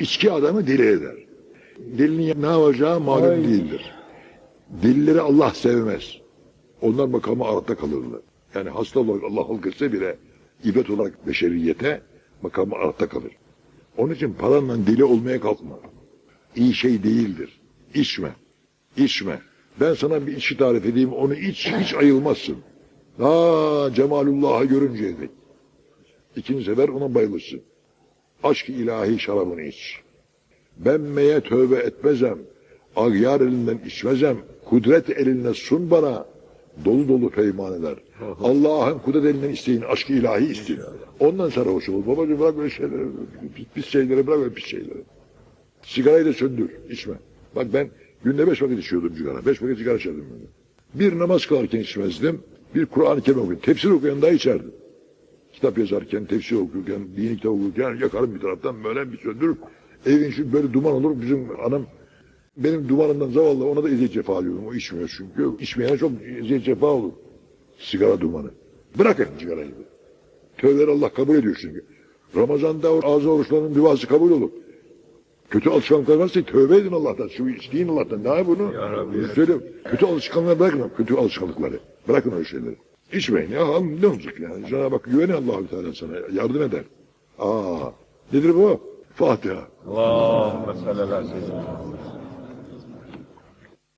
İçki adamı deli eder. Delinin ne yapacağı malum Ay. değildir. Delileri Allah sevmez. Onlar makamı aratta kalırlar. Yani hasta olarak Allah halketse bile ibret olarak beşeriyete makamı aratta kalır. Onun için paranla deli olmaya kalkma. İyi şey değildir. İçme. İçme. Ben sana bir içki tarif edeyim. Onu iç, hiç ayılmazsın. Ha Cemalullah'ı görünceye dek. İkinci sefer ona bayılırsın. Aşk ilahi şarabını iç. Ben meye tövbe etmezem. Agyar elinden içmezem. Kudret eline sun bana. Dolu dolu peymaneler. Allah'ın kudret elinden isteyin. Aşkı ilahi isteyin. Ondan sarhoş ol. Babacığım bırak böyle şeyleri. Pis, pis şeyleri bırak böyle pis şeyleri. Sigarayı da söndür. içme. Bak ben günde beş vakit içiyordum sigara. Beş vakit sigara içerdim. Bir namaz kılarken içmezdim. Bir Kur'an-ı Kerim okuyordum. Tefsir okuyan da içerdim. Kitap yazarken, tefsir okurken, dini kitap okurken yakarım bir taraftan böyle bir söndürüp evin şu böyle duman olur. Bizim anam benim dumanımdan zavallı ona da eziyet cefa alıyordum. O içmiyor çünkü. İçmeyene çok eziyet cefa olur. Sigara dumanı. Bırakın sigarayı. Tövbeleri Allah kabul ediyor çünkü. Ramazan'da o ağzı oruçlarının duası kabul olur. Kötü alışkanlıklar varsa tövbe edin Allah'tan. Şu isteyin Allah'tan. Daha bunu, bunu söylüyorum. Kötü alışkanlıkları bırakın. Kötü alışkanlıkları. Bırakın öyle şeyleri. İçmeyin ya. Ne olacak yani? Cenab-ı Hak güveni Allah-u Teala sana. Yardım eder. Aa, nedir bu? Fatiha. Allahümme salli ala seyyidina.